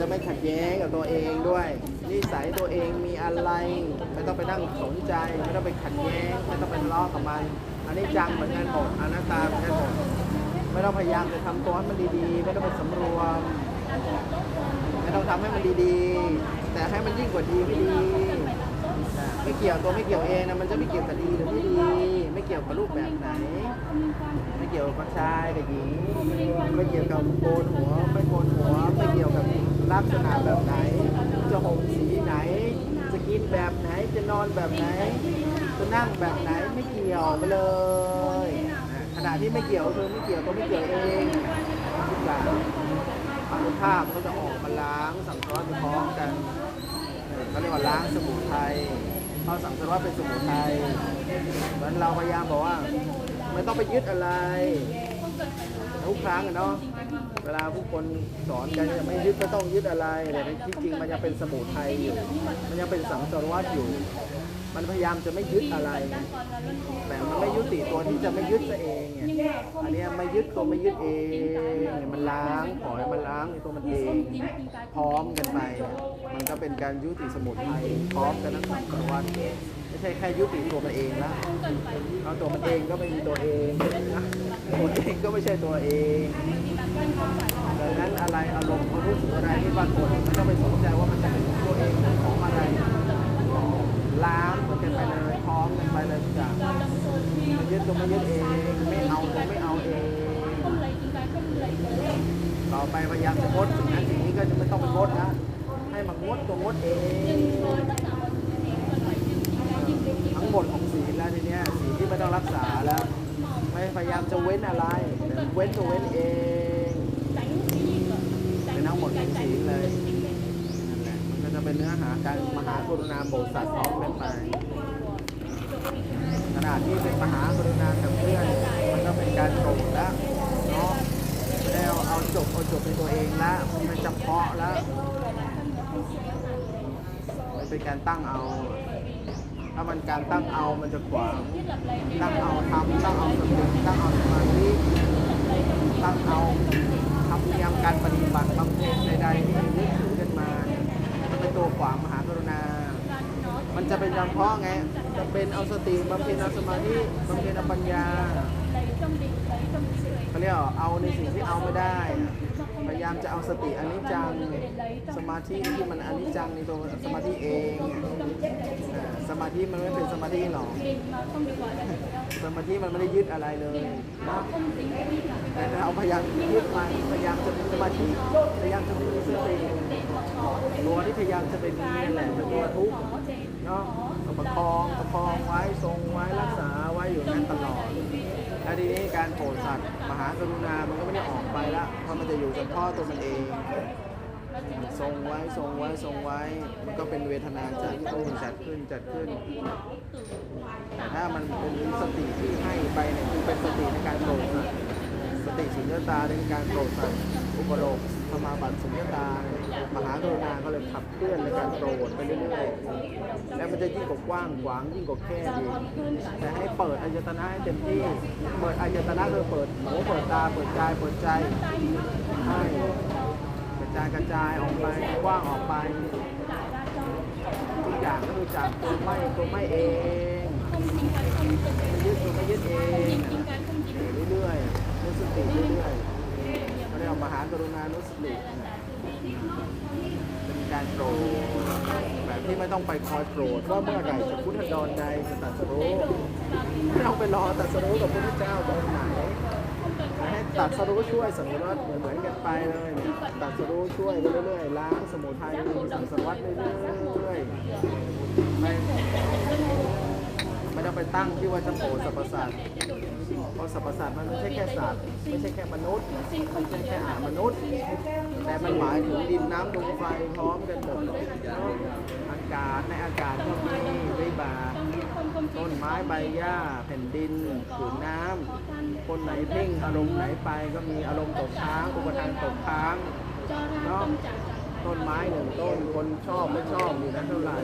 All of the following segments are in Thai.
จะไม่ขัดแย้งกับตัวเองด้วย นิสัยตัวเองมีอะไรไม่ต้องไปนั่งสนใจ ไม่ต้องไปขัดแย้ง ไม่ต้องไปทะเลาะกับมันอันนี้จังเหมือนกันหมดอนัตตาเหมือนกันหมดไม่ต้องพยายามจะทำตัวให้มันดีๆ ไม่ต้องไปสำรวม ไม่ต้องทำให้มันดีๆ แต่ให้มันยิ่งกว่าดีไม่ดีไม่เกี่ยวตัวไม่เกี่ยวเองนะมันจะไม่เกี่ยวกับดีหรือไม่ดี ไม่เกี่ยวกับรูปแบบไหน ไม่เกี่ยวกับชายกับหญิงไม่เกี่ยวกับโกนหัวไม่โกนหัวไม่เกี่ยวกับลักษณะแบบไหน จะห่มสีไหน จะกินแบบไหนจะนอนแบบไหน จะนั่งแบบไหนไม่เกี่ยวไปเลยขณะที่ไม่เกี่ยวคือไม่เกี่ยวตัวไม่เกี่ยวเองทุกอย่างอนุภาพก็จะออกมาล้างสังเคราะห์ไปพร้อมกันเขาเรียกว่าล้างสมุทัยเพราสังเคราะห์เป็นสมุทัยเหมือนเราพยายามบอกว่า ไม่ต้องไปยึดอะไรทุกครั้งอะเนาะเวลาผู้คนสอนกันจะไม่ยึดไม่ต้องยึดอะไรแต่ที่จริงมันยังเป็นสมุทัยอยู่ มันยังเป็นสังสารวัฏอยู่ มันพยายามจะไม่ยึดอะไร แต่มันไม่ยุติตัวที่จะไม่ยึดตัวเองเนี่ยอันนี้ไม่ยึดตัวไม่ยึดเองเนี่ยมันล้างปล่อยมันล้างตัวมันเองพร้อมกันไป มันก็เป็นการยุติสมุทัยพร้อมกันทั้งสังสารวัฏ ไม่ใช่แค่ยุติตัวมันเองละเอาตัวมันเองก็ไม่มีตัวเองนะตัวเองก็ไม่ใช่ตัวเองดังนั้นอะไรอารมณ์ความรู้สึกอะไรที่ปรากฏไม่ต้องไปสนใจว่ามันจะเป็นของตัวเองหรือของอะไรล้างมันกันไปเลยพร้อมกันไปเลยทุกอย่างมันยึดตัวไม่ยึดเองไม่เอาตัวไม่เอาเองต่อไปพยายามจะงดสิ่งนั้นสิ่งนี้ก็จะไม่ต้องงดนะให้มันงดตัวงดเอง ทั้งหมดของศีลแล้วทีเนี้ยศีลที่ไม่ต้องรักษาแล้ว ไม่พยายามจะเว้นอะไรแต่เว้นตัวเว้นเองเป็นทั้งหมดของศีลเลยนั่นแหละมันก็จะเป็นเนื้อหาการมหากรุณาโปรสัตว์พร้อมกันไปขณะที่เป็นมหากรุณากับเพื่อนมันก็เป็นการโปรดแล้วเนาะไม่ได้เอาเอาจบเอาจบในตัวเองละมันจำเพาะแล้วมันเป็นการตั้งเอา ถ้ามันการตั้งเอามันจะขวางตั้งเอาทำตั้งเอาสติตั้งเอาสมาธิตั้งเอาทำพยายามการปฏิบัติบำเพ็ญใดๆที่ยึดถือกันมามันเป็นตัวขวางมหากรุณา มันจะเป็นจำเพาะไงจะเป็นเอาสติบำเพ็ญเอาสมาธิบำเพ็ญเอาปัญญาเขาเรียกว่าเอาในสิ่งที่เอาไม่ได้ พยายามจะเอาสติอนิจจัง สมาธิที่มันอนิจจังในตัวสมาธิเองสมาธิมันไม่เป็นสมาธิหรอกสมาธิมันไม่ได้ยึดอะไรเลยนะแต่ถ้าเอาพยายามยึดมันพยายามจะมีสมาธิพยายามจะมีสติตัวที่พยายามจะเป็นนี่แหละเป็นตัวทุกข์เนาะต้องประคองประคองไว้ทรงไว้รักษาไว้อยู่นั้นตลอด และทีนี้การโปรดสัตว์มหากรุณา มันก็ไม่ได้ออกไปละเพราะมันจะอยู่เฉพาะตัวมันเองทรงไว้ทรงไว้ทรงไว้ มันก็เป็นเวทนาจัดขึ้นจัดขึ้นจัดขึ้น แต่ถ้ามันเป็นสติที่ให้ไปเนี่ยคือเป็นสติในการโปรดสัตว์สติสุญญตาในการโปรดสัตว์อุปโลก ธรรมาบัตสุญญตามหากรุณาก็เลยขับเคลื่อนในการโปรดไปเรื่อยๆ แล้วมันจะยิ่งกว่ากว้างขวางยิ่งกว่าแค่ดีแต่ให้เปิดอายตนะให้เต็มที่ เปิดอายตนะคือเปิดหูเปิดตา เปิดกาย เปิดใจให้กระจายกระจายออกไปกว้างออกไปทุกอย่างก็คือจากตัวไม่ตัวไม่เองยึดตัวไม่ยึดเองเรื่อยๆนุสติเรื่อยๆ เรียกว่ามหากรุณานุสติเป็นการโปรดแบบที่ไม่ต้องไปคอยโปรดว่าเมื่อไหร่จะพุทธดอนใดจะตรัสรู้ไม่ต้องไปรอตรัสรู้กับพระพุทธเจ้าตรงไหนให้ตัดสรู้ช่วยสมุทัยเหมือนกันไปเลยเนี่ยตัดสรู้ช่วยไปเรื่อยๆล้างสมุทัยสังสารวัฏเรื่อยๆไม่ไม่ต้องไปตั้งที่ว่าจะโผล่สรรพสัตว์ เพราะสรรพสัตว์มันไม่ใช่แค่สัตว์ไม่ใช่แค่มนุษย์ไม่ใช่แค่อามนุษย์ แต่มันหมายถึงดินน้ำลมไฟพร้อมกันหมดเนาะอากาศในอากาศก็มีวิบาต้นไม้ใบหญ้าแผ่นดินผืนน้ำคนไหนเพ่งอารมณ์ไหนไปก็มีอารมณ์ตกค้างอุปทานตกค้างเนาะต้นไม้หนึ่งต้นคนชอบไม่ชอบอยู่นั้นเท่าไหร่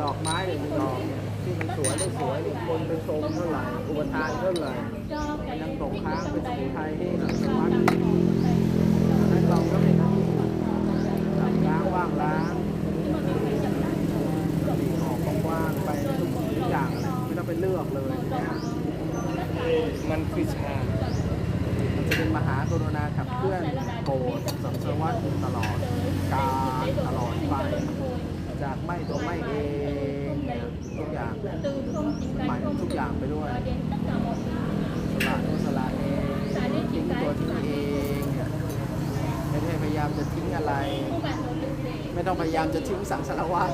ดอกไม้หนึ่งดอกเนี่ย ที่มันสวยได้สวยคนไปชมเท่าไหร่อุปทานเท่าไหร่ยังตกค้างไป็นสุไทยที่หลังสมัค์นั้เราก็เป็นะทำล้างว่างล้างออกกว้างไปทุกอย่างเลยไม่ต้องไปเลือกเลยมันคือชาจะเป็นมหากรุณาขับเคลื่อนโกรธสัมสวัสดิ์ตลอด งอะไร ไม่ต้องพยายามจะทิ้งสังสารวัตร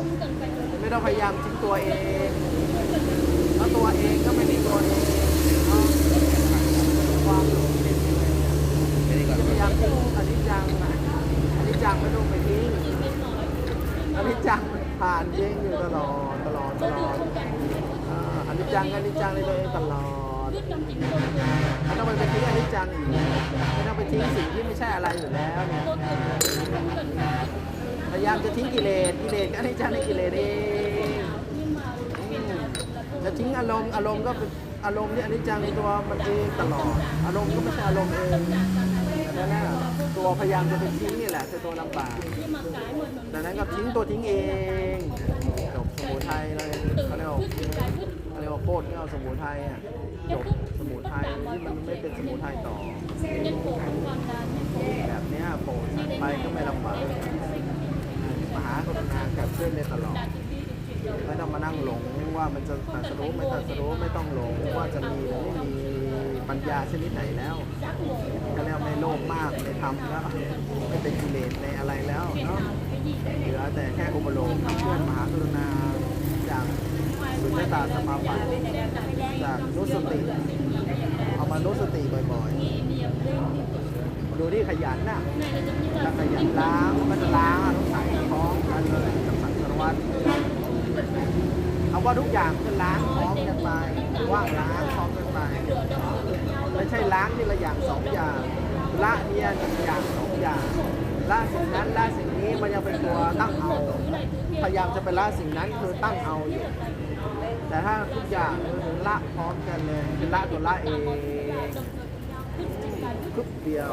ไม่ต้องพยายามทิ้งตัวเองเพราะตัวเองก็ไม่มีตัวเองเนความหลงเป็นยังไงเนี่ยแค่นี้ก่อนพยายามทิ้งอนิจจังนะอนิจจังไม่ต้องไปทิ้งอนิจจังผ่านเย้งอยู่ตลอดตลอดตลอดอ่าอนิจจังอนิจจังในตัวเองตลอด ไม่ต้องไปทิ้งอนิจจังอีกไม่ต้องไปทิ้งสิ่งที่ไม่ใช่อะไรอยู่แล้วเนี่ยพยายามจะทิ้งกิเลสกิเลสก็อนิจจังในกิเลสเองจะทิ้งอารมณ์อารมณ์ก็เป็นอารมณ์ที่อนิจจังในตัวมันเองตลอดอารมณ์ก็ไม่ใช่อารมณ์เองดังนั้นน่ะตัวพยายามจะไปทิ้งนี่แหละคือตัวลำบากดังนั้นก็ทิ้งตัวทิ้งเองจบสมุทัยเลยเขาเรียกว่าเขาเรียกว่าโคตรเงาสมุทัยอะ จบสมุทัยที่มันไม่เป็นสมุทัยต่อแบบเนี้ยโปรดไปก็ไม่ลำบากมหากรุณาเกิดขึ้นได้ตลอดไม่ต้องมานั่งหลงว่ามันจะตรัสรู้ไม่ตรัสรู้ไม่ต้องหลงว่าจะมีหรือไม่มีปัญญาชนิดไหนแล้วก็แล้วไม่โลภมากไม่ทำแล้วไม่เป็นกิเลสในอะไรแล้วเนาะเหลือแต่แค่อุปโลกเคลื่อนมหากรุณาจาก สุญญตาสมาบัติจากนุสติ เอามานุสติบ่อยๆ ดูที่ขยันน่ะถ้าขยันล้างมันก็จะล้างอนุสัยพร้อมกันเลยกับสังสารวัตรเอาว่าทุกอย่างก็ล้างพร้อมกันไปว่างล้างพร้อมกันไปไม่ใช่ล้างทีละอย่างสองอย่างละเนี่ยหนึ่งอย่างสองอย่างละสิ่งนั้นละสิ่งนี้มันยังเป็นตัวตั้งเอา พยายามจะไปละสิ่งนั้นคือตั้งเอาอยู่ แต่ถ้าทุกอย่างคือละพร้อมกันเลยเป็นละตัวละเองคึบเดียว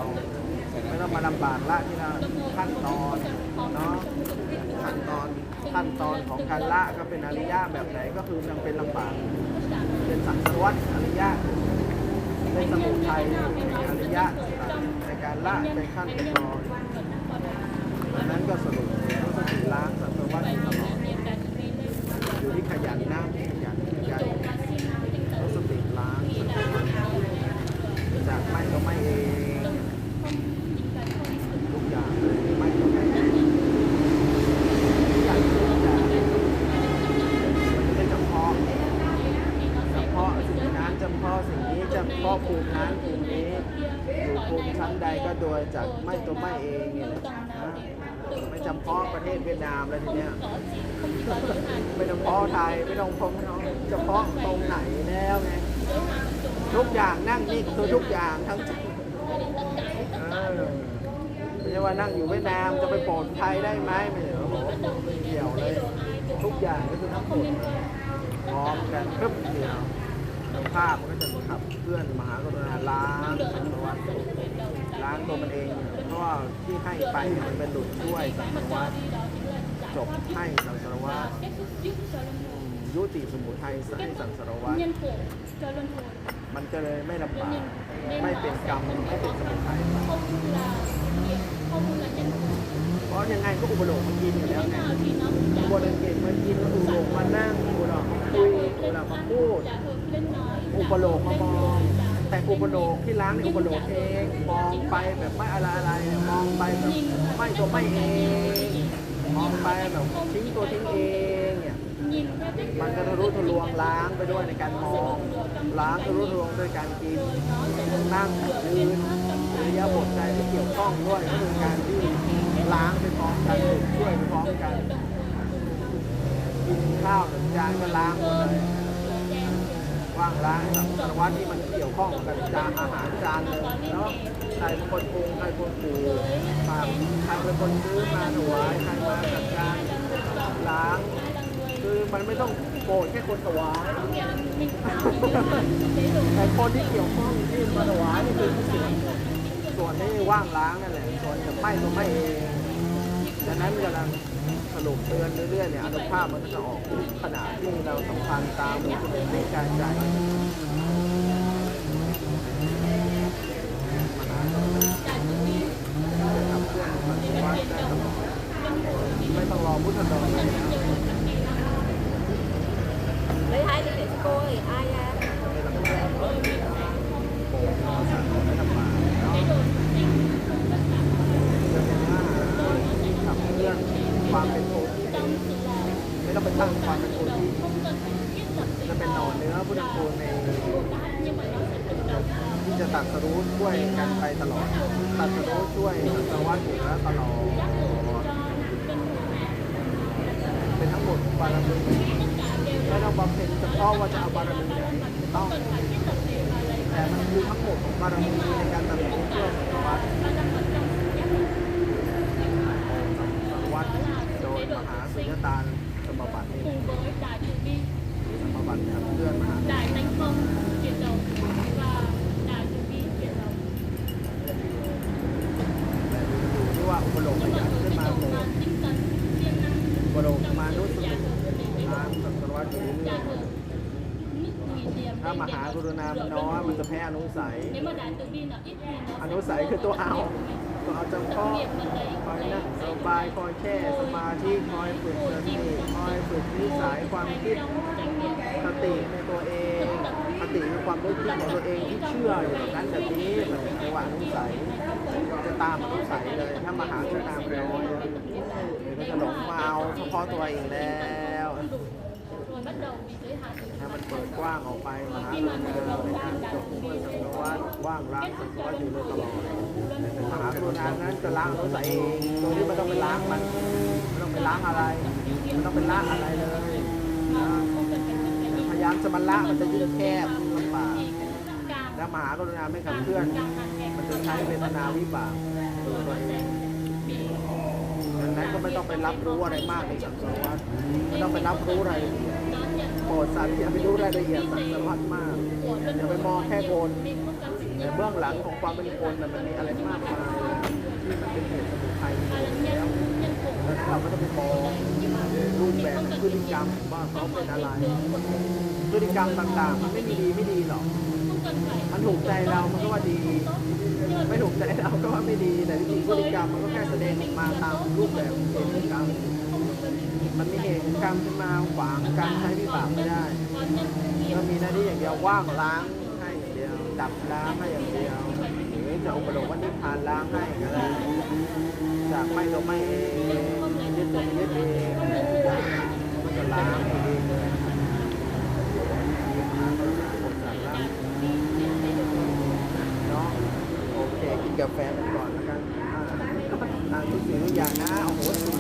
ไม่ต้องมาลำบากละที่ละขั้นตอนเนาะขั้นตอนขั้นตอนของการละก็เป็นอริยะแบบไหนก็คือยังเป็นลำบากเป็นสังสารวัตรอริยะเป็นสมุทัยอริยะในการละเป็นขั้นเป็นตอนนั้นก็สรุปรู้สติล้างสังสารวัตรตลอด อยู่ที่ขยันนะขยันขยันรู้สติล้างสังสารวัตรจากไม่ก็ไม่เองทุกอย่างเลยไม่ก็ไม่เองทุกอย่างทุกอย่างมันจะเป็นเฉพาะ เฉพาะสิ่งนั้นเฉพาะสิ่งนี้เฉพาะภูมินั้นภูมินี้อยู่ภูมิชั้นใดก็โดยจากไม่ตัวไม่เองเนี่ยแหละนะไม่เฉพาะประเทศเวียดนามแล้วทีเนี้ยไม่ต้องเฉพาะไทยไม่ต้องพงน้องเฉพาะตรงไหนแล้วไงทุกอย่างนั่งนี่คือทุกอย่างทั้งไม่ใช่ว่านั่งอยู่เวียดนามจะไปโปรดไทยได้ไหมไม่โอ้โหไม่เกี่ยวเลย ทุกอย่างก็คือทั้งหมดพร้อมกันปึ๊บเดียวภาพมันก็จะขับเคลื่อนมหากรุณาล้างสังสารวัตล้างตัวมันเองเพราะว่าที่ให้ไปมันเป็นหลุดช่วยสังสารวัตจบให้สังสารวัตร ยุติสมุทัยให้สังสารวัตร nhân khổ cho luân hồi มันก็เลยไม่ลำบากไม่เป็นกรรมไม่เป็นสมุทัย không là nghiệp không là nhân khổ เพราะยังไงก็อุปโลกมันกินอยู่แล้ว thế ไง nào thì nó cũng อุ trả ปโลกเก่งมันกินแล้วอุปโลกมานั่งอุปโลกมาคุยอุปโลกมาพูด trả hưởng lên nói อุปโลกมามองแต่อุปโลกที่ล้างในอุปโลกเองมองไปแบบไม่อะไรอะไรมองไปแบบไม่ตัวไม่เองมองไปแบบทิ้งตั มันก็ทะลุทะลวงล้างไปด้วยในการมอง ล้างทะลุทะลวงด้วยการกินนั่งยืนริยาบถใดที่เกี่ยวข้องด้วยก็คือการที่ล้างไปพร้อมกันช่วยไปพร้อมกันกินข้าวหนึ่งจานก็ล้างหมดเลยว่างล้างสังสารวัตรที่มันเกี่ยวข้องกับจานอาหารจานหนึ่งเนาะใครเป็นคนปรุงใครเป็นคนปรุงฝากใครเป็นคนซื้อมาถวายใครมาจัดการล้างือมันไม่ต้องโกรธแค่คนสวายแต่คนที่เกี่ยวข้องที่มาสวายนี่คือส่วนส่วนที่ว่างล้างนั่นแหละส่วนจะไม่ก็ไม่เองดังนั้นกำลังสรุปเตือนเรื่อยๆเนี่ยอนุภาพมันก็จะออกขนาดที่เราสำคัญตามรูปในการจไม่ต้องรอพุทธดอน lấy hai cái để cho cô ơi ai à โอ้โหสั่งไม่ทำมาเนาะจะเป็นว่าขับเคลื่อนความเป็นโพธิไม่ต้องไปตั้งความเป็นโพธิจะเป็นหน่อเนื้อพุทธคุณในที่จะตัดสรู้ช่วยกันไปตลอดตัดสรู้ช่วยสัตวัตอยู่แล้วตลอดเป็นทั้งหมดบารมีไม่ต้อง บำเพ็ญเฉพาะว่าจะเอาบารมีไหนต้องแต่มันคือทั้งหมดของบารมีในการตัดสินเพื่อสัตวัตสัตวัตโดยมหาสุญญตาสมบัตินี้ cùng với đại từ bi สมบัติขับเคลื่อนมหาอยู่ที่ว่าอุปโลกข nhưng ยั mà น ở ขึ้นมาโผล่อุปโลกมานุ sự สติ giác ngộ của mình ตามสัตวัตอยู่เรื่อย ถ้ามหากรุณามันน้อยมันจะแพ้อนุสัย อนุสัยคือตัวเอาตัวเอาจำเพาะคอยนั่งสบายคอยแช่สมาธิคอยฝึกสติคอยฝึกนิสัยความคิดสติในตัวเองสติคือความรู้คิดของตัวเองที่เชื่ออยู่แบบนั้นแบบนี้มันเรียกว่าอนุสัยจะตามอนุสัยเลยถ้ามหากรุณามันน้อยเดี๋ยก็จะหลงมาเอาเฉพาะตัวเองแล้ว ถ้ามันเปิดกว้างออกไปมหากรุณาในการจบเพื่อสังวัตว่างล้างสังวัตอยู่โดยตลอดมหากรุณานั้นจะล้างอนุสัยเองโดยที่ไม่ต้องไปล้างมันไม่ต้องไปล้างอะไรไม่ต้องไปล้างอะไรเลยพยายามจะมาละมันจะยิ่งแคบยิ่งลำบาก thì cũng càng ถ้ามหากรุณาไม่ขับเคลื่อน มันจะใช้เวทนาวิบากตัวเองดังนั้นก็ไม่ต้องไปรับรู้อะไรมากในสังสารวัฏไม่ต้องไปรับรู้รายละเอียด đón nhận โปรดสัตว์อย่าไปรู้รายละเอียดสังสารวัฏมากอย่าไปมองแค่บนแต่เบื้องหลังของความเป็นคนน่ะมันมีอะไรมากมายที่มันเป็นเหตุสมุทัยแล้ว nhân nhân khổ ดังนั้นเราไม่ต้องไปมองรูปแบบพฤติกรรมว่าเขาเป็นอะไรพฤติกรรมต่างๆ มันไม่มีดีไม่ดีหรอกมันถูกใจเรามันก็ว่าดี ไม่ถูกใจเราก็ว่าไม่ดีแต่จริงพฤติกรรมมันก็แค่แสดงออกมาตามรูปแบบของเหตุกรรม มันมีเหตุกรรมขึ้นมาขวางการใช้วิบากไม่ได้ก็มีหน้าที่อย่างเดียวว่างล้างให้อย่างเดียวดับล้างให้อย่างเดียวหรือจะอุปโลกวันิพพานล้างให้ก็ได้จากไม่ตัวไม่เองยึดตัวยึดเองมันจะล้างเองเลยเนาะโอเคกินกาแฟกันก่อนแล้วกันอ่าทุกสิ่งทุกอย่างนะโอ้โห